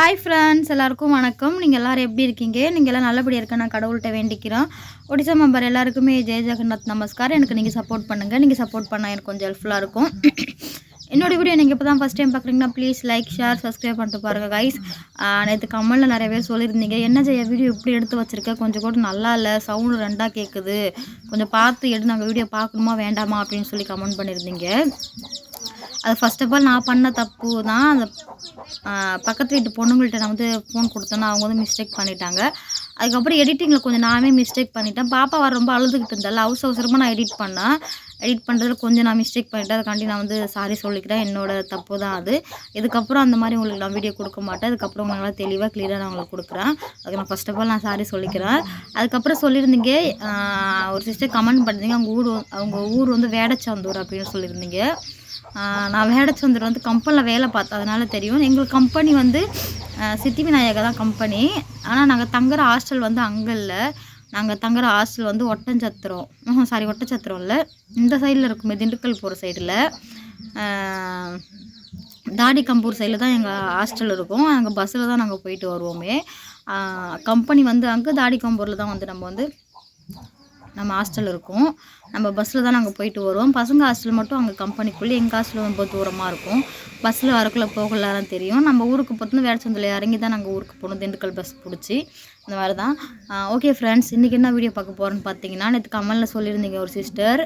Hi friends எல்லாருக்கும் வணக்கம். நீங்கள் எல்லோரும் எப்படி இருக்கீங்க? நீங்கள் எல்லாம் நல்லபடியாக இருக்க நான் கடவுள்கிட்ட வேண்டிக்கிறேன். ஒடிசா மெம்பர் எல்லாருக்குமே ஜெய ஜெகநாத் நமஸ்கார். எனக்கு நீங்கள் சப்போர்ட் பண்ணுங்கள் நீங்கள் சப்போர்ட் பண்ணால் எனக்கு கொஞ்சம் ஹெல்ப்ஃபுல்லாக இருக்கும். என்னோடய வீடியோ நீங்கள் இப்போ தான் ஃபஸ்ட் டைம் பார்க்குறீங்கன்னா ப்ளீஸ் லைக் ஷேர் சப்ஸ்கிரைப் பண்ணிட்டு பாருங்கள் கைஸ் நேற்று கமலில் நிறைய பேர் சொல்லியிருந்தீங்க என்ன செய்ய வீடியோ இப்படி எடுத்து வச்சுருக்கேன் கொஞ்சம் கூட நல்லா இல்லை. சவுண்டு ரெண்டாக கேட்குது கொஞ்சம் பார்த்து எடு. நாங்கள் வீடியோ பார்க்கணுமா வேண்டாமா? அப்படின்னு சொல்லி கமெண்ட் பண்ணியிருந்தீங்க. அது ஃபர்ஸ்ட் ஆஃப் ஆல் நான் பண்ண தப்பு தான். அந்த பக்கத்து வீட்டு பொண்ணுங்கள்கிட்ட நான் வந்து ஃபோன் கொடுத்தேன்னா அவங்க வந்து மிஸ்டேக் பண்ணிட்டாங்க. அதுக்கப்புறம் எடிட்டிங்கில் கொஞ்சம் நானே மிஸ்டேக் பண்ணிட்டேன். பாப்பா வர ரொம்ப அழுதுகிட்டு இருந்தால அவசர அவசரமாக நான் எடிட் பண்ணேன். எடிட் பண்ணுறதுல கொஞ்சம் நான் மிஸ்டேக் பண்ணிட்டேன். அதுக்காண்டி நான் வந்து சாரி சொல்லிக்கிறேன். என்னோட தப்பு தான் அது. இதுக்கப்புறம் அந்த மாதிரி உங்களுக்கு நான் வீடியோ கொடுக்க மாட்டேன். அதுக்கப்புறம் உங்களால் தெளிவாக க்ளியராக நான் உங்களுக்கு கொடுக்குறேன். அதுக்கு நான் ஃபஸ்ட் ஆஃப் ஆல் நான் சாரி சொல்லிக்கிறேன். அதுக்கப்புறம் சொல்லியிருந்தீங்க ஒரு சிஸ்டர் கமெண்ட் பண்ணியிருந்தீங்க. அவங்க ஊர் அவங்க ஊர் வந்து வேடச்சாந்தூர் அப்படின்னு சொல்லியிருந்தீங்க. நான் வேடச்சந்தர் வந்து கம்பெனியில் வேலை பார்த்தேன். அதனால் தெரியும். எங்கள் கம்பெனி வந்து சித்தி விநாயகர் தான் கம்பெனி ஆனால் நாங்கள் தங்குற ஹாஸ்டல் வந்து அங்கே இல்லை. நாங்கள் தங்குற ஹாஸ்டல் வந்து ஒட்டஞ்சத்திரம் சாரி ஒட்டச்சத்திரம் இல்லை. இந்த சைடில் இருக்குமே திண்டுக்கல் போகிற சைடில் தாடி கம்பூர் சைடில் தான் எங்கள் ஹாஸ்டல் இருக்கும். அங்கே பஸ்ஸில் தான் நாங்கள் போயிட்டு வருவோமே. கம்பெனி வந்து அங்கே தாடி கம்பூரில் தான் வந்து நம்ம வந்து நம்ம ஹாஸ்டல் இருக்கும். நம்ம பஸ்ஸில் தான் நாங்கள் போயிட்டு வருவோம். பசங்க ஹாஸ்டல் மட்டும் அங்கே கம்பெனிக்குள்ளே எங்கள் ஹாஸ்டல் ரொம்ப தூரமாக இருக்கும். பஸ்ஸில் வரக்குள்ளே போகலாம் தெரியும். நம்ம ஊருக்கு போகிறது வேடச்சந்தில் இறங்கி தான் நாங்கள் ஊருக்கு போகணும். திண்டுக்கல் பஸ் பிடிச்சி. இந்த மாதிரி தான். ஓகே ஃப்ரெண்ட்ஸ் இன்றைக்கி என்ன வீடியோ பார்க்க போகிறோன்னு பார்த்தீங்கன்னா நேற்று கமலில் சொல்லியிருந்தீங்க ஒரு சிஸ்டர்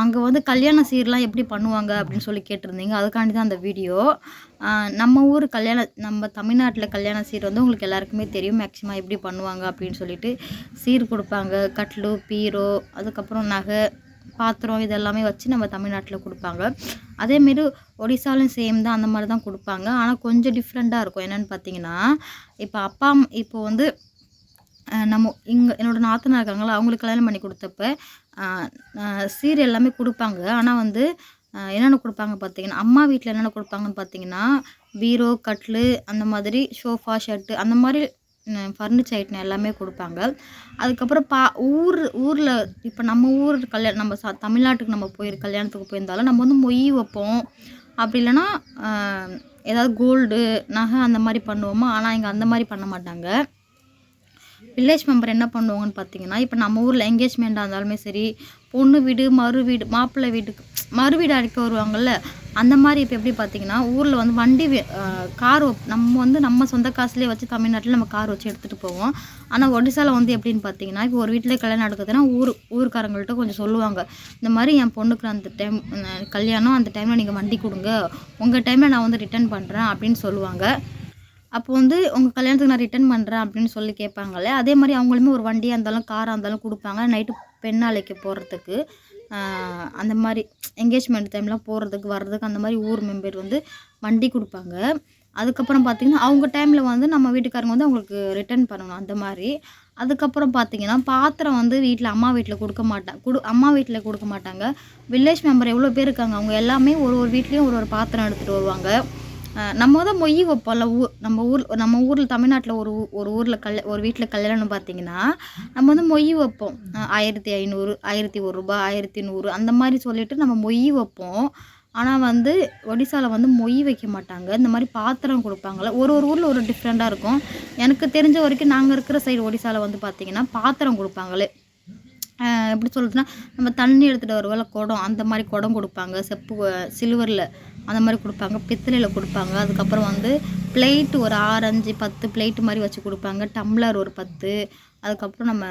அங்கே வந்து கல்யாண சீர்லாம் எப்படி பண்ணுவாங்க அப்படின்னு சொல்லி கேட்டிருந்தீங்க. அதுக்காண்டி தான் அந்த வீடியோ நம்ம ஊர் கல்யாண நம்ம தமிழ்நாட்டில் கல்யாண சீர் வந்து உங்களுக்கு எல்லாருக்குமே தெரியும். மேக்ஸிமம் எப்படி பண்ணுவாங்க அப்படின்னு சொல்லிட்டு சீர் கொடுப்பாங்க. கட்லு பீரோ அதுக்கப்புறம் நகை பாத்திரம் இதெல்லாமே வச்சு நம்ம தமிழ்நாட்டில் கொடுப்பாங்க. அதேமாரி ஒடிசாலும் சேம் தான். அந்த மாதிரி தான் கொடுப்பாங்க. ஆனால் கொஞ்சம் டிஃப்ரெண்ட்டாக இருக்கும். என்னென்னு பார்த்தீங்கன்னா இப்போ அப்பா இப்போ வந்து நம்ம இங்கே என்னோடய நாத்தனார் இருக்காங்களா அவங்களுக்கு கல்யாணம் பண்ணி கொடுத்தப்ப சீர் எல்லாமே கொடுப்பாங்க. ஆனால் வந்து என்னென்ன கொடுப்பாங்க பார்த்தீங்கன்னா அம்மா வீட்டில் என்னென்ன கொடுப்பாங்கன்னு பார்த்தீங்கன்னா பீரோ கட்லு அந்த மாதிரி ஷோஃபா ஷர்ட்டு அந்த மாதிரி ஃபர்னிச்சர் ஐட்டம் எல்லாமே கொடுப்பாங்க. அதுக்கப்புறம் பா ஊர் ஊரில் இப்போ நம்ம ஊர் கல்யாணம் நம்ம சா தமிழ்நாட்டுக்கு நம்ம போய் கல்யாணத்துக்கு போயிருந்தாலும் நம்ம வந்து மொய் வைப்போம். அப்படி இல்லைன்னா ஏதாவது கோல்டு நகை அந்த மாதிரி பண்ணுவோமா? ஆனால் இங்கே அந்த மாதிரி பண்ண மாட்டாங்க. வில்லேஜ் மெம்பர் என்ன பண்ணுவாங்கன்னு பார்த்தீங்கன்னா இப்போ நம்ம ஊரில் என்கேஜ்மெண்ட்டாக இருந்தாலுமே சரி பொண்ணு வீடு மறு வீடு மாப்பிள்ளை வீட்டுக்கு மறு வீடு அடிக்க வருவாங்கள்ல அந்த மாதிரி இப்போ எப்படி பார்த்தீங்கன்னா ஊரில் வந்து வண்டி கார் நம்ம வந்து நம்ம சொந்த காசுலேயே வச்சு தமிழ்நாட்டில் நம்ம கார் வச்சு எடுத்துகிட்டு போவோம். ஆனால் ஒடிசாவில் வந்து எப்படின்னு பார்த்தீங்கன்னா இப்போ ஒரு வீட்டில் கல்யாணம் நடக்குதுன்னா ஊர் ஊருக்காரங்கள்ட்ட கொஞ்சம் சொல்லுவாங்க. இந்த மாதிரி என் பொண்ணுக்கு அந்த டைம் கல்யாணம் அந்த டைமில் நீங்கள் வண்டி கொடுங்க. உங்கள் டைமில் நான் வந்து ரிட்டர்ன் பண்ணுறேன் அப்படின்னு சொல்லுவாங்க. அப்போ வந்து உங்கள் கல்யாணத்துக்கு நான் ரிட்டர்ன் பண்ணுறேன் அப்படின்னு சொல்லி கேட்பாங்கல்ல? அதே மாதிரி அவங்களுமே ஒரு வண்டியாக இருந்தாலும் காராக இருந்தாலும் கொடுப்பாங்க. நைட்டு பெண்ணாலைக்கு போகிறதுக்கு அந்த மாதிரி என்கேஜ்மெண்ட் டைம்லாம் போகிறதுக்கு வர்றதுக்கு அந்த மாதிரி ஊர் மெம்பர் வந்து வண்டி கொடுப்பாங்க. அதுக்கப்புறம் பார்த்திங்கன்னா அவங்க டைமில் வந்து நம்ம வீட்டுக்காரங்க வந்து அவங்களுக்கு ரிட்டர்ன் பண்ணணும் அந்த மாதிரி. அதுக்கப்புறம் பார்த்திங்கன்னா பாத்திரம் வந்து வீட்டில் அம்மா வீட்டில் கொடுக்க மாட்டாங்க கொடு அம்மா வீட்டில் கொடுக்க மாட்டாங்க. வில்லேஜ் மெம்பர் எவ்வளோ பேர் இருக்காங்க? அவங்க எல்லாமே ஒரு ஒரு வீட்லேயும் ஒரு ஒரு பாத்திரம் எடுத்துகிட்டு வருவாங்க. நம்ம தான் மொய் வைப்போம்ல ஊர் நம்ம ஊர் நம்ம ஊரில் தமிழ்நாட்டில் ஒரு ஒரு ஊரில் கல் ஒரு வீட்டில் கல்யாணம் பார்த்தீங்கன்னா நம்ம வந்து மொய் வைப்போம். ஆயிரத்தி ஐநூறு ஆயிரத்தி ஒரு ரூபா ஆயிரத்தி நூறு அந்த மாதிரி சொல்லிட்டு நம்ம மொய் வைப்போம். ஆனால் வந்து ஒடிசாவில் வந்து மொய் வைக்க மாட்டாங்க. இந்த மாதிரி பாத்திரம் கொடுப்பாங்கள்ல ஒரு ஒரு ஊரில் ஒரு டிஃப்ரெண்ட்டாக இருக்கும். எனக்கு தெரிஞ்ச வரைக்கும் நாங்கள் இருக்கிற சைடு ஒடிசாவில் வந்து பார்த்திங்கன்னா பாத்திரம் கொடுப்பாங்களே. எப்படி சொல்கிறதுனா நம்ம தண்ணி எடுத்துகிட்டு வருவோம்ல குடம் அந்த மாதிரி குடம் கொடுப்பாங்க. செப்பு சில்வரில். அந்த மாதிரி கொடுப்பாங்க. பித்தளையில் கொடுப்பாங்க. அதுக்கப்புறம் வந்து பிளேட்டு ஒரு ஆரஞ்சு பத்து பிளேட்டு மாதிரி வச்சு கொடுப்பாங்க. டம்ளர் ஒரு பத்து. அதுக்கப்புறம் நம்ம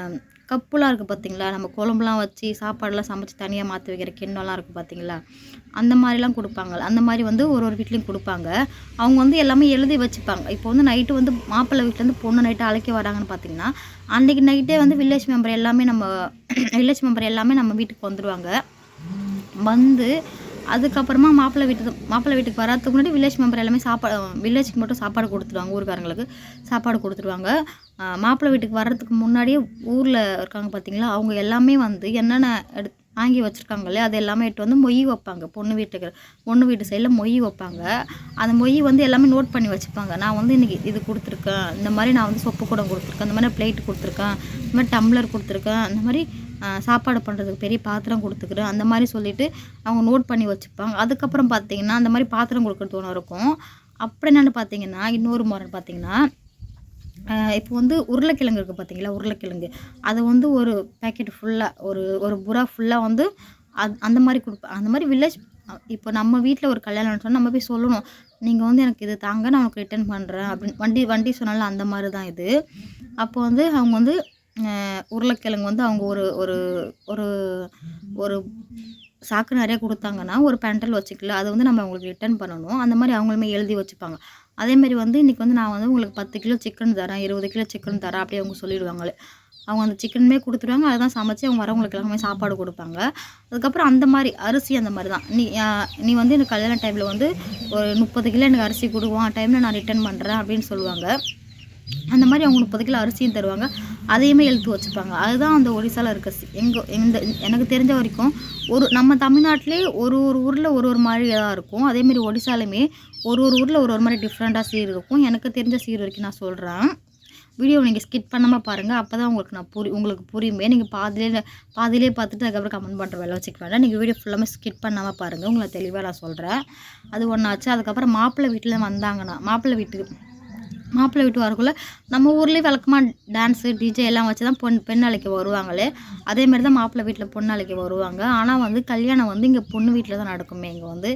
கப்புலாம் இருக்குது பார்த்தீங்களா நம்ம குழம்புலாம் வச்சு சாப்பாடெலாம் சமைச்சு தனியாக மாற்றி வைக்கிற கிண்ணம்லாம் இருக்குது பார்த்தீங்களா அந்த மாதிரிலாம் கொடுப்பாங்க. அந்த மாதிரி வந்து ஒரு ஒரு வீட்லேயும் கொடுப்பாங்க. அவங்க வந்து எல்லாமே எழுதி வச்சுப்பாங்க. இப்போ வந்து நைட்டு வந்து மாப்பிள்ளை வீட்டிலேருந்து பொண்ணு நைட்டு அழைக்க வராங்கன்னு பார்த்தீங்கன்னா அன்றைக்கி நைட்டே வந்து வில்லேஜ் மெம்பர் எல்லாமே நம்ம வில்லேஜ் மெம்பர் எல்லாமே நம்ம வீட்டுக்கு வந்துடுவாங்க வந்து அதுக்கப்புறமா மாப்பிள்ளை வீட்டுக்கு மாப்பிள்ளை வீட்டுக்கு வராதுக்கு முன்னாடி வில்லேஜ் மெம்பர் எல்லாமே சாப்பாடு வில்லேஜுக்கு மட்டும் சாப்பாடு கொடுத்துருவாங்க ஊருக்காரங்களுக்கு சாப்பாடு கொடுத்துருவாங்க மாப்பிள்ளை வீட்டுக்கு வர்றதுக்கு முன்னாடியே ஊரில் இருக்காங்க பார்த்தீங்களா அவங்க எல்லாமே வந்து என்னென்ன எடு வாங்கி வச்சுருக்காங்களே அது எல்லாமே எட்டு வந்து மொய் வைப்பாங்க. பொண்ணு வீட்டுக்கு பொண்ணு வீட்டு சைடில் மொய் வைப்பாங்க. அந்த மொய் வந்து எல்லாமே நோட் பண்ணி வச்சுப்பாங்க. நான் வந்து இன்றைக்கி இது கொடுத்துருக்கேன். இந்த மாதிரி நான் வந்து சொப்பு கூடம் கொடுத்துருக்கேன். இந்த மாதிரி பிளேட் கொடுத்துருக்கேன். இந்த மாதிரி டம்ளர் கொடுத்துருக்கேன். இந்த மாதிரி சாப்பாடு பண்ணுறதுக்கு பெரிய பாத்திரம் கொடுத்துக்கிறேன் அந்த மாதிரி சொல்லிவிட்டு அவங்க நோட் பண்ணி வச்சுப்பாங்க. அதுக்கப்புறம் பார்த்தீங்கன்னா அந்த மாதிரி பாத்திரம் கொடுக்குறது ஒன்று இருக்கும். அப்புறம் என்னென்னு பார்த்தீங்கன்னா இன்னொரு முறைன்னு பார்த்தீங்கன்னா இப்போ வந்து உருளைக்கிழங்கு இருக்குது பார்த்தீங்களா உருளைக்கிழங்கு. அதை வந்து ஒரு பேக்கெட் ஃபுல்லாக ஒரு ஒரு புறா ஃபுல்லாக வந்து அது அந்த மாதிரி கொடுப்பேன் அந்த மாதிரி வில்லேஜ் இப்போ நம்ம வீட்டில் ஒரு கல்யாணம் சொன்னால் நம்ம போய் சொல்லணும். நீங்கள் வந்து எனக்கு இது தாங்க நான் உனக்கு ரிட்டர்ன் பண்ணுறேன் அப்படின்னு. வண்டி வண்டி சொன்னால அந்த மாதிரி தான் இது. அப்போ வந்து அவங்க வந்து உருளைக்கிழங்கு வந்து அவங்க ஒரு ஒரு ஒரு ஒரு சாக்கு நிறைய கொடுத்தாங்கன்னா ஒரு பென்டல் வச்சுக்கல அதை வந்து நம்ம அவங்களுக்கு ரிட்டர்ன் பண்ணணும். அந்த மாதிரி அவங்களுமே எழுதி வச்சுப்பாங்க. அதேமாதிரி வந்து இன்றைக்கி வந்து நான் வந்து உங்களுக்கு பத்து கிலோ சிக்கன் தரேன் இருபது கிலோ சிக்கன் தரேன் அப்படி அவங்க சொல்லிடுவாங்களே அவங்க அந்த சிக்கனுமே கொடுத்துருவாங்க அதுதான் சமைச்சு அவங்க வரவங்களுக்கு எல்லாமே சாப்பாடு கொடுப்பாங்க. அதுக்கப்புறம் அந்த மாதிரி அரிசி அந்த மாதிரி தான். நீ நீ வந்து எனக்கு கல்யாண டைமில் வந்து ஒரு முப்பது கிலோ எனக்கு அரிசி கொடுவான் டைமில் நான் ரிட்டர்ன் பண்ணுறேன் அப்படின்னு சொல்லுவாங்க. அந்த மாதிரி அவங்க முப்பது கிலோ அரிசியும் தருவாங்க. அதையுமே எழுத்து வச்சுப்பாங்க அதுதான் அந்த ஒடிசால இருக்க எங்கள் இந்த எனக்கு தெரிஞ்ச வரைக்கும் ஒரு நம்ம தமிழ்நாட்டிலே ஒரு ஒரு ஊரில் ஒரு ஒரு மாதிரி தான் இருக்கும் அதேமாரி ஒடிசாலையுமே ஒரு ஒரு ஊரில் ஒரு ஒரு மாதிரி டிஃப்ரெண்ட்டாக சீர் இருக்கும். எனக்கு தெரிஞ்ச சீர் வரைக்கும் நான் சொல்கிறேன் வீடியோ நீங்கள் ஸ்கிப் பண்ணாமல் பாருங்கள் அப்போ தான் உங்களுக்கு நான் புரி உங்களுக்கு புரியுமே. நீங்கள் பாதிலே பாதியிலே பார்த்துட்டு அதுக்கப்புறம் கமெண்ட் பண்ணுற வேலை வச்சுக்க வேண்டாம். நீங்கள் வீடியோ ஃபுல்லாமே ஸ்கிப் பண்ணாமல் பாருங்கள் உங்களை தெளிவாக நான் சொல்கிறேன் அது ஒன்றாச்சு அதுக்கப்புறம் மாப்பிள்ளை வீட்டில் வந்தாங்கன்னா மாப்பிள்ளை வீட்டுக்கு மாப்பிள்ளை வீட்டு வரக்குள்ளே நம்ம ஊர்லேயே வழக்கமாக டான்ஸு டிஜே எல்லாம் வச்சு தான் பொண் பெண் அழைக்க வருவாங்களே. அதே மாதிரி தான் மாப்பிள்ளை வீட்டில் பொண்ணு அழைக்க வருவாங்க. ஆனால் வந்து கல்யாணம் வந்து இங்கே பொண்ணு வீட்டில் தான் நடக்குமே. இங்கே வந்து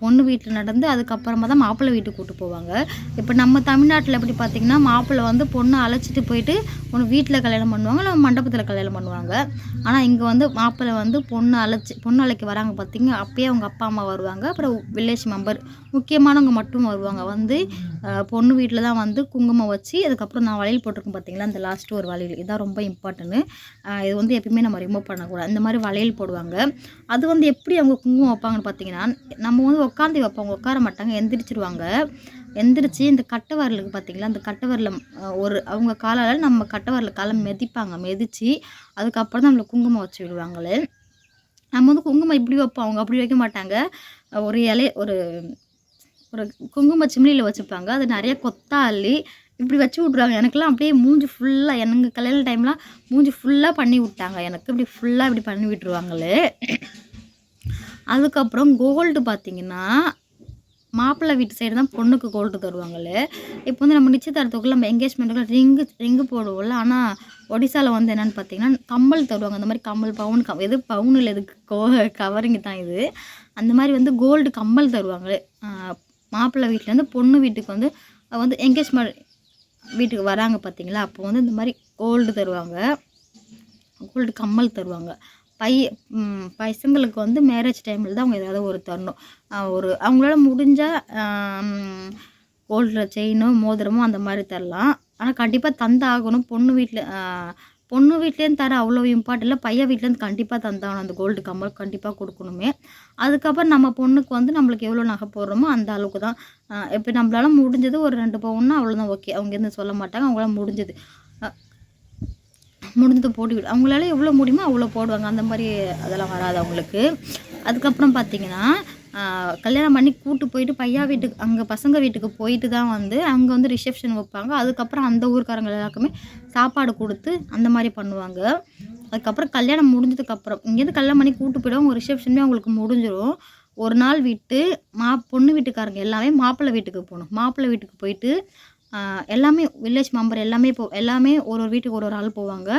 பொண்ணு வீட்டில் நடந்து அதுக்கப்புறமா தான் மாப்பிள்ளை வீட்டுக்கு கூட்டு போவாங்க. இப்போ நம்ம தமிழ்நாட்டில் எப்படி பார்த்திங்கன்னா மாப்பிள்ளை வந்து பொண்ணை அழைச்சிட்டு போயிட்டு ஒன்று வீட்டில் கல்யாணம் பண்ணுவாங்க இல்லை மண்டபத்தில் கல்யாணம் பண்ணுவாங்க. ஆனால் இங்கே வந்து மாப்பிள்ளை வந்து பொண்ணு அழைச்சி பொண்ணு அழைக்க வராங்க பார்த்தீங்க அப்பயே அவங்க அப்பா அம்மா வருவாங்க. அப்புறம் வில்லேஜ் மெம்பர் முக்கியமானவங்க மட்டும் வருவாங்க. வந்து பொண்ணு வீட்டில் தான் வந்து குங்குமம் வச்சு அதுக்கப்புறம் நான் வளையல் போட்டிருக்கேன் பார்த்தீங்களா அந்த லாஸ்ட்டு ஒரு வளையல். இதான் ரொம்ப இம்பார்ட்டன்ட்டு இது வந்து எப்பயுமே நம்ம ரிமூவ் பண்ணக்கூடாது. இந்த மாதிரி வளையல் போடுவாங்க. அது வந்து எப்படி அவங்க குங்குமம் வைப்பாங்கன்னு பார்த்தீங்கன்னா நம்ம வந்து உட்காந்து வைப்பாங்க உட்கார மாட்டாங்க எந்திரிச்சிருவாங்க. எந்திரிச்சு இந்த கட்டவரலுக்கு பார்த்திங்களா பார்த்தீங்களா அந்த கட்டவரில் ஒரு அவங்க காலால் நம்ம கட்டவரில் காலம் மெதிப்பாங்க. மெதிச்சு அதுக்கப்புறம் தான் நம்மளை குங்குமம் வச்சு விடுவாங்களே. நம்ம வந்து குங்குமம் இப்படி வைப்போம் அவங்க அப்படி வைக்க மாட்டாங்க. ஒரு இலை ஒரு ஒரு குங்கும சிம்னியில் வச்சுப்பாங்க. அது நிறைய கொத்தா அள்ளி இப்படி வச்சு விட்ருவாங்க எனக்கெல்லாம் அப்படியே மூஞ்சி ஃபுல்லாக எனக்கு கல்யாண டைம்லாம் மூஞ்சி ஃபுல்லாக பண்ணி விட்டாங்க. எனக்கு இப்படி ஃபுல்லாக இப்படி பண்ணி விட்டுருவாங்களே. அதுக்கப்புறம் கோல்டு பார்த்தீங்கன்னா மாப்பிள்ளை வீட்டு சைடு தான் பொண்ணுக்கு கோல்டு தருவாங்களே. இப்போ வந்து நம்ம நிச்சயதார்த்தத்துக்குள்ள நம்ம என்கேஜ்மெண்ட்டுக்குள்ள ரிங்கு ரிங்கு போடுவோம்ல. ஆனால் ஒடிசாவில் வந்து என்னென்னு பார்த்தீங்கன்னா கம்மல் தருவாங்க. அந்த மாதிரி கம்மல் பவுன் கம் எது பவுன் இல்லை எதுக்கு கோ கவரிங்கு தான் இது. அந்த மாதிரி வந்து கோல்டு கம்மல் தருவாங்களே. மாப்பிள்ளை வீட்டிலேருந்து பொண்ணு வீட்டுக்கு வந்து வந்து எங்கேஜ்மெண்ட் வீட்டுக்கு வராங்க பார்த்தீங்களா அப்போ வந்து இந்த மாதிரி கோல்டு தருவாங்க. கோல்டு கம்மல் தருவாங்க. பைய பசங்களுக்கு வந்து மேரேஜ் டைமில் தான் அவங்க ஏதாவது ஒரு தரணும். ஒரு அவங்களால முடிஞ்சால் கோல்டில் செயினோ மோதிரமோ அந்த மாதிரி தரலாம். ஆனால் கண்டிப்பாக தந்தாகணும். பொண்ணு வீட்டில் பொண்ணு வீட்லேருந்து தர அவ்வளோ இம்பார்ட்டன் இல்லை. பையன் வீட்லேருந்து கண்டிப்பாக தந்தாகணும். அந்த கோல்டு கம்மல் கண்டிப்பாக கொடுக்கணுமே. அதுக்கப்புறம் நம்ம பொண்ணுக்கு வந்து நம்மளுக்கு எவ்வளோ நகை போடுறோமோ அந்த அளவுக்கு தான். இப்போ நம்மளால முடிஞ்சது ஒரு ரெண்டு பவுன்னா அவ்வளோதான் ஓகே. அவங்க எதுவும் சொல்ல மாட்டாங்க. அவங்களால முடிஞ்சது. முடிஞ்சது போட்டு விடு அவங்களால எவ்வளோ முடியுமோ அவ்வளோ போடுவாங்க. அந்த மாதிரி அதெல்லாம் வராது அவங்களுக்கு. அதுக்கப்புறம் பார்த்தீங்கன்னா கல்யாணம் பண்ணி கூட்டு போயிட்டு பையா வீட்டுக்கு அங்கே பசங்க வீட்டுக்கு போயிட்டு தான் வந்து அங்கே வந்து ரிசப்ஷன் வைப்பாங்க. அதுக்கப்புறம் அந்த ஊருக்காரங்க எல்லாருக்குமே சாப்பாடு கொடுத்து அந்த மாதிரி பண்ணுவாங்க. அதுக்கப்புறம் கல்யாணம் முடிஞ்சதுக்கப்புறம் இங்கேருந்து கல்யாணம் பண்ணி கூட்டு போயிடுவாங்க ரிசப்ஷனுமே அவங்களுக்கு முடிஞ்சிடும் ஒரு நாள் விட்டு மா பொண்ணு வீட்டுக்காரங்க எல்லாமே மாப்பிள்ளை வீட்டுக்கு போகணும். மாப்பிள்ளை வீட்டுக்கு போயிட்டு எல்லாமே வில்லேஜ் மெம்பர் எல்லாமே போ எல்லாமே ஒரு ஒரு வீட்டுக்கு ஒரு ஒரு ஆள் போவாங்க.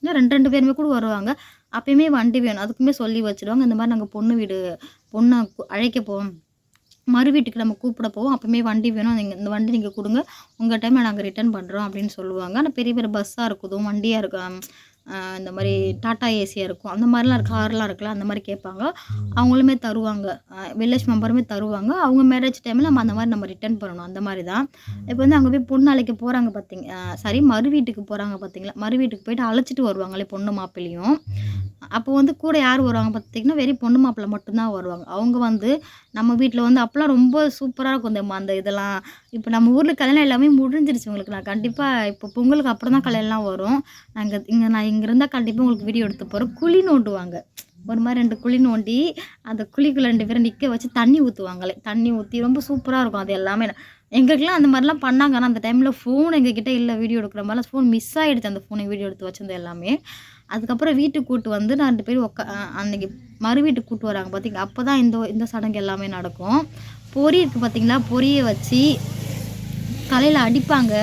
இல்லை ரெண்டு ரெண்டு பேருமே கூட வருவாங்க. அப்பயுமே வண்டி வேணும். அதுக்குமே சொல்லி வச்சிடுவாங்க. இந்த மாதிரி நாங்கள் பொண்ணு வீடு பொண்ணை அழைக்க போவோம். மறு வீட்டுக்கு நம்ம கூப்பிட போவோம். அப்பவுமே வண்டி வேணும். நீங்கள் இந்த வண்டி நீங்கள் கொடுங்க. உங்கள் டைமில் நாங்கள் ரிட்டர்ன் பண்ணுறோம் அப்படின்னு சொல்லுவாங்க. ஆனால் பெரிய பெரிய பஸ்ஸாக இருக்குதும் வண்டியாக இருக்கும். இந்த மாதிரி டாட்டா ஏசியாக இருக்கும். அந்த மாதிரிலாம் இருக்கு கார்லாம் இருக்குல்ல அந்த மாதிரி கேட்பாங்க. அவங்களுமே தருவாங்க. வில்லேஜ் மெம்பருமே தருவாங்க. அவங்க மேரேஜ் டைமில் நம்ம அந்த மாதிரி நம்ம ரிட்டர்ன் பண்ணணும். அந்த மாதிரி தான். இப்போ வந்து அங்கே போய் பொண்ணு அழைக்க போகிறாங்க பார்த்தீங்க சாரி மறு வீட்டுக்கு போகிறாங்க பார்த்தீங்களா மறு வீட்டுக்கு போயிட்டு அழைச்சிட்டு வருவாங்களே பொண்ணு மாப்பிள்ளையும். அப்போ வந்து கூட யார் வருவாங்க பார்த்தீங்கன்னா வெறும் பொண்ணு மாப்பிள்ளை மட்டும்தான் வருவாங்க. அவங்க வந்து நம்ம வீட்டில் வந்து அப்போலாம் ரொம்ப சூப்பராக இருக்கும் இந்த அந்த இதெல்லாம். இப்போ நம்ம ஊரில் கல்யாணம் எல்லாமே முடிஞ்சிருச்சு உங்களுக்கு. நான் கண்டிப்பாக இப்போ பொங்கலுக்கு அப்புறம் தான் கல்யாணம்லாம் வரும். நாங்கள் இங்கே நான் இங்கே இருந்தால் கண்டிப்பாக உங்களுக்கு வீடியோ எடுத்து போகிறோம் குழி நோண்டுவாங்க. ஒரு மாதிரி ரெண்டு குழி நோண்டி அந்த குழிக்குள்ளே ரெண்டு பேரும் நிற்க வச்சு தண்ணி ஊற்றுவாங்களே தண்ணி ஊற்றி ரொம்ப சூப்பராக இருக்கும். அது எல்லாமே. எங்களுக்கெல்லாம் அந்த மாதிரிலாம் பண்ணாங்க. ஆனால் அந்த டைமில் ஃபோன் எங்ககிட்ட இல்லை. வீடியோ எடுக்கிற மாதிரிலாம் ஃபோன் மிஸ் ஆகிடுச்சு அந்த ஃபோனை வீடியோ எடுத்து வச்சிருந்தது எல்லாமே. அதுக்கப்புறம் வீட்டுக்கு கூட்டு வந்து நான் ரெண்டு பேரும் உக்கா அன்றைக்கி அன்னைக்கு மறு வீட்டுக்கு கூட்டு வராங்க. பார்த்தீங்க அப்போ தான் இந்த இந்த சடங்கு எல்லாமே நடக்கும். பொறி இருக்குது பார்த்திங்களா பொரியை வச்சு தலையில் அடிப்பாங்க.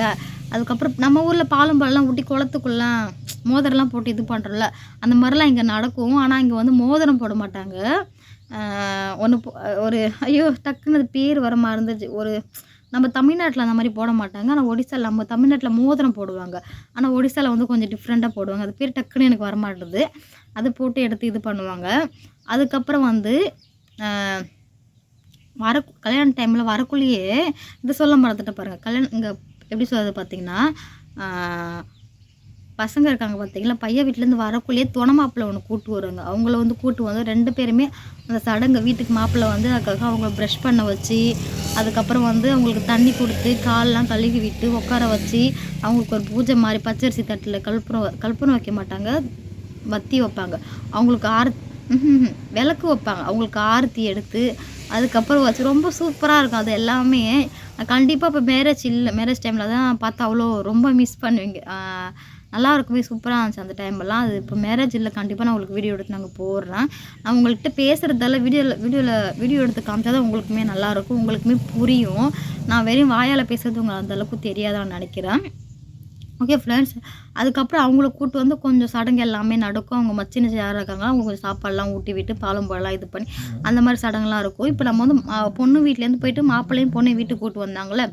அதுக்கப்புறம் நம்ம ஊரில் பாலும் பாலெலாம் ஊட்டி குளத்துக்குள்ளலாம் மோதிரம்லாம் போட்டு இது பண்ணுறோம்ல அந்த மாதிரிலாம் இங்கே நடக்கும். ஆனால் இங்கே வந்து மோதிரம் போட மாட்டாங்க. ஒன்று ஒரு ஐயோ டக்குன்னு அது பேர் வர மாதிரி இருந்துச்சு ஒரு நம்ம தமிழ்நாட்டில் அந்த மாதிரி போட மாட்டாங்க. ஆனால் ஒடிசாவில் நம்ம தமிழ்நாட்டில் மோதிரம் போடுவாங்க. ஆனால் ஒடிசாவில் வந்து கொஞ்சம் டிஃப்ரெண்ட்டாக போடுவாங்க. அது பேர் டக்குன்னு எனக்கு வரமாட்டது அது போட்டு எடுத்து இது பண்ணுவாங்க. அதுக்கப்புறம் வந்து வர கல்யாண டைமில் வரக்குள்ளேயே இது சொல்ல மறந்துட்டு பாருங்கள் கல்யாணம் இங்கே எப்படி சொல்கிறது பார்த்தீங்கன்னா பசங்க இருக்காங்க பார்த்தீங்களா பையன் வீட்டிலேருந்து வரக்குள்ளேயே துணை மாப்பிள்ளை ஒன்று கூட்டு வருவாங்க அவங்கள வந்து கூட்டு வந்து ரெண்டு பேருமே அந்த சடங்கு வீட்டுக்கு மாப்பிள்ளை வந்து அதுக்காக அவங்கள ப்ரஷ் பண்ண வச்சு அதுக்கப்புறம் வந்து அவங்களுக்கு தண்ணி கொடுத்து கால்லாம் கழுவி விட்டு உட்கார வச்சு அவங்களுக்கு ஒரு பூஜை மாதிரி பச்சரிசி தட்டில் கல்புரம் கல்புரம் வைக்க மாட்டாங்க வத்தி வைப்பாங்க. அவங்களுக்கு ஆர் விளக்கு வைப்பாங்க. அவங்களுக்கு ஆரத்தி எடுத்து அதுக்கப்புறம் வச்சு ரொம்ப சூப்பராக இருக்கும் அது எல்லாமே. கண்டிப்பாக இப்போ மேரேஜ் இல்லை மேரேஜ் டைமில் தான் பார்த்தா அவ்வளோ ரொம்ப மிஸ் பண்ணுவீங்க. நல்லா இருக்குமே சூப்பராக இருந்துச்சு அந்த டைம்லாம் அது இப்போ மேரேஜ் இல்லை கண்டிப்பாக நான் உங்களுக்கு வீடியோ எடுத்து நாங்கள் போடுறேன். நான் உங்கள்கிட்ட பேசுகிறதால வீடியோவில் வீடியோவில் வீடியோ எடுத்து காமிச்சா தான் உங்களுக்குமே நல்லாயிருக்கும் உங்களுக்குமே புரியும். நான் வெறும் வாயால் பேசுறது உங்களுக்கு அந்த அளவுக்கு தெரியாதான்னு நினைக்கிறேன். ஓகே ஃப்ரெண்ட்ஸ் அதுக்கப்புறம் அவங்கள கூட்டு வந்து கொஞ்சம் சடங்கு எல்லாமே நடக்கும். அவங்க மச்சின யாராக இருக்காங்க அவங்க கொஞ்சம் சாப்பாடுலாம் ஊட்டி விட்டு பாலும் பழம்லாம் இது பண்ணி அந்த மாதிரி சடங்குலாம் இருக்கும். இப்போ நம்ம வந்து பொண்ணு வீட்லேருந்து போயிட்டு மாப்பிள்ளையும் பொண்ணையும் வீட்டுக்கு கூட்டு வந்தாங்களே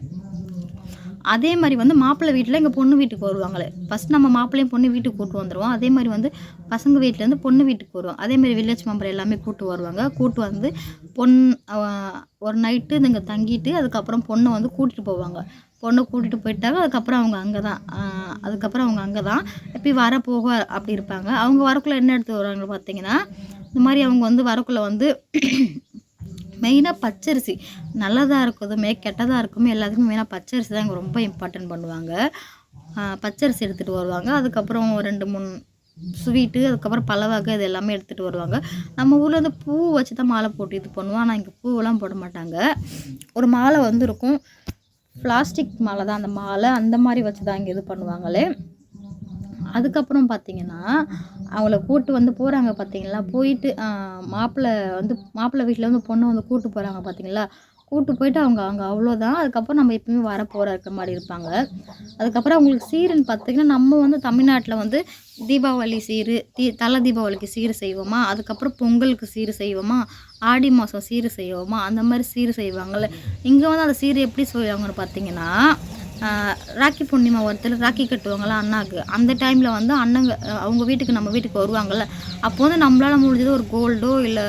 அதே மாதிரி வந்து மாப்பிள்ளை வீட்டில் எங்கள் பொண்ணு வீட்டுக்கு வருவாங்களே. ஃபஸ்ட் நம்ம மாப்பிள்ளையும் பொண்ணு வீட்டுக்கு கூட்டு வந்துடுவோம் அதே மாதிரி வந்து பசங்க வீட்டிலேருந்து பொண்ணு வீட்டுக்கு வருவோம். அதே மாதிரி வில்லேஜ் மெம்பர் எல்லாமே கூட்டு வருவாங்க. கூட்டு வந்து பொன் ஒரு நைட்டு இங்கே தங்கிட்டு அதுக்கப்புறம் பொண்ணை வந்து கூட்டிகிட்டு போவாங்க. பொண்ணை கூட்டிகிட்டு போயிட்டாங்க அதுக்கப்புறம் அவங்க அங்கே தான் அதுக்கப்புறம் அவங்க அங்கே தான் எப்பி வர போக அப்படி இருப்பாங்க. அவங்க வரக்குள்ளே என்ன எடுத்து வருவாங்க பார்த்தீங்கன்னா இந்த மாதிரி அவங்க வந்து வரக்குள்ளே வந்து மெயினாக பச்சரிசி. நல்லதாக இருக்குதுமே கெட்டதாக இருக்குமே எல்லாத்துக்கும் மெயினாக பச்சரிசி தான் இங்கே ரொம்ப இம்பார்ட்டன்ட் பண்ணுவாங்க. பச்சரிசி எடுத்துகிட்டு வருவாங்க. அதுக்கப்புறம் ரெண்டு மூணு ஸ்வீட்டு அதுக்கப்புறம் பல வகை இது எல்லாமே எடுத்துகிட்டு வருவாங்க. நம்ம ஊரில் வந்து பூ வச்சு தான் மாலை போட்டு இது பண்ணுவோம். ஆனால் இங்கே பூவெல்லாம் போட மாட்டாங்க. ஒரு மாலை வந்து இருக்கும் பிளாஸ்டிக் மாலை தான். அந்த மாலை அந்த மாதிரி வச்சு தான் இங்கே இது பண்ணுவாங்களே. அதுக்கப்புறம் பார்த்தீங்கன்னா அவங்கள கூட்டு வந்து போகிறாங்க பார்த்தீங்களா போயிட்டு மாப்பிள்ளை வந்து மாப்பிள்ளை வீட்டில் வந்து பொண்ணை வந்து கூட்டு போகிறாங்க பார்த்தீங்களா கூட்டு போயிட்டு அவங்க அங்கே அவ்வளோதான் அதுக்கப்புறம் நம்ம எப்பயுமே வர போகிற இருக்கிற மாதிரி இருப்பாங்க. அதுக்கப்புறம் அவங்களுக்கு சீருன்னு பார்த்தீங்கன்னா நம்ம வந்து தமிழ்நாட்டில் வந்து தீபாவளி சீரு தீ தலை தீபாவளிக்கு சீர் செய்வோமா? அதுக்கப்புறம் பொங்கலுக்கு சீர் செய்வோமா? ஆடி மாதம் சீர் செய்வோமா? அந்த மாதிரி சீர் செய்வாங்கள்ல இங்கே வந்து அந்த சீர் எப்படி செய்வாங்கன்னு பார்த்தீங்கன்னா ராக்கி பூர்ணிமா ஒருத்தர் ராக்கி கட்டுவாங்களா அண்ணாக்கு. அந்த டைமில் வந்து அண்ணங்க அவங்க வீட்டுக்கு நம்ம வீட்டுக்கு வருவாங்கள்ல அப்போ வந்து நம்மளால் முடிஞ்சது ஒரு கோல்டோ இல்லை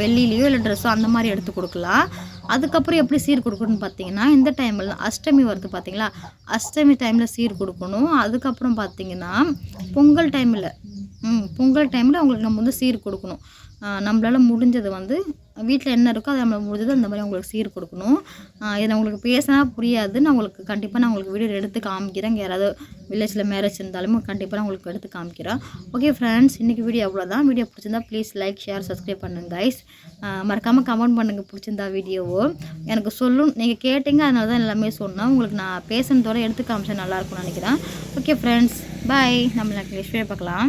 வெள்ளிலேயோ இல்லை ட்ரெஸ்ஸோ அந்த மாதிரி எடுத்து கொடுக்கலாம். அதுக்கப்புறம் எப்படி சீர் கொடுக்கணும்னு பார்த்தீங்கன்னா இந்த டைமில் அஷ்டமி வருது பார்த்தீங்களா அஷ்டமி டைமில் சீர் கொடுக்கணும். அதுக்கப்புறம் பார்த்தீங்கன்னா பொங்கல் டைமில் ம் பொங்கல் டைமில் அவங்களுக்கு நம்ம வந்து சீர் கொடுக்கணும். நம்மளால் முடிஞ்சது வந்து வீட்டில் என்ன இருக்கோ அதை நம்மளுக்கு முடிஞ்சது அந்த மாதிரி அவங்களுக்கு சீர் கொடுக்கணும். இதை உங்களுக்கு பேசினா புரியாது. நான் உங்களுக்கு கண்டிப்பாக நான் உங்களுக்கு வீடியோ எடுத்து காமிக்கிறேன். இங்கே யாராவது வில்லேஜில் மேரேஜ் இருந்தாலும் கண்டிப்பாக நான் உங்களுக்கு எடுத்து காமிக்கிறேன். ஓகே ஃப்ரெண்ட்ஸ் இன்றைக்கி வீடியோ அவ்வளோதான் வீடியோ பிடிச்சிருந்தா ப்ளீஸ் லைக் ஷேர் சப்ஸ்கிரைப் பண்ணுங்க கைஸ் மறக்காமல் கமெண்ட் பண்ணுங்கள் பிடிச்சிருந்தா வீடியோவோ எனக்கு சொல்லும் நீங்கள் கேட்டீங்க அதனால தான் எல்லாமே சொன்னேன். உங்களுக்கு நான் பேசுனதோட எடுத்து காமிச்சா நல்லாயிருக்கும்னு நினைக்கிறேன். ஓகே ஃப்ரெண்ட்ஸ் பாய் நம்ம நெக்ஸ்ட் வீடியோ பார்க்கலாம்.